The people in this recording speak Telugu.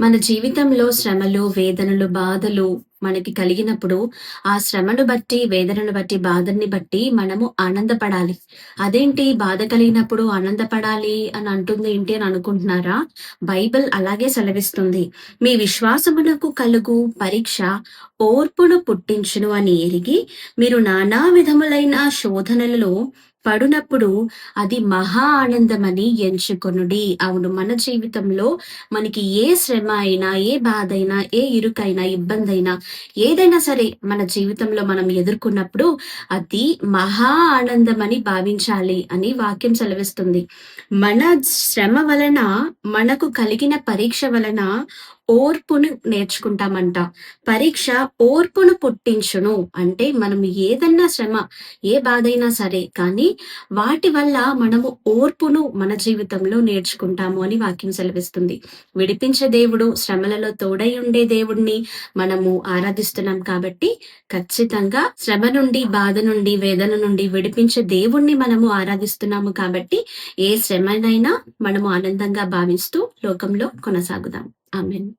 మన జీవితంలో శ్రమలు, వేదనలు, బాధలు మనకి కలిగినప్పుడు, ఆ శ్రమను బట్టి, వేదనను బట్టి, బాధని బట్టి మనము ఆనందపడాలి. అదేంటి బాధ కలిగినప్పుడు ఆనందపడాలి అని అంటుందేంటి అని అనుకుంటున్నారా? బైబిల్ అలాగే సెలవిస్తుంది. మీ విశ్వాసమునకు కలుగు పరీక్ష ఓర్పును పుట్టించును అని ఎరిగి, మీరు నానా విధములైన శోధనలలో పడునప్పుడు అది మహా ఆనందమని ఎంచుకొనుడి. అవును మన జీవితంలో మనకి ఏ శ్రమ అయినా, ఏ బాధ అయినా, ఏ ఇరుకైనా, ఇబ్బందైనా ఏదైనా సరే మన జీవితంలో మనం ఎదుర్కొన్నప్పుడు అది మహా ఆనందమని భావించాలి అని వాక్యం సెలవిస్తుంది. మన శ్రమ వలన మనకు కలిగిన పరీక్ష వలన ఓర్పును నేర్చుకుంటామంట. పరీక్ష ఓర్పును పుట్టించును. అంటే మనం ఏదన్నా శ్రమ, ఏ బాధైనా సరే కానీ వాటి వల్ల మనము ఓర్పును మన జీవితంలో నేర్చుకుంటాము అని వాక్యం సెలవిస్తుంది. విడిపించే దేవుడు, శ్రమలలో తోడై ఉండే దేవుడిని మనము ఆరాధిస్తున్నాం కాబట్టి ఖచ్చితంగా శ్రమ నుండి, బాధ నుండి, వేదన నుండి విడిపించే దేవుణ్ణి మనము ఆరాధిస్తున్నాము కాబట్టి ఏ శ్రమనైనా మనము ఆనందంగా భావిస్తూ లోకంలో కొనసాగుదాం. ఆమేన్.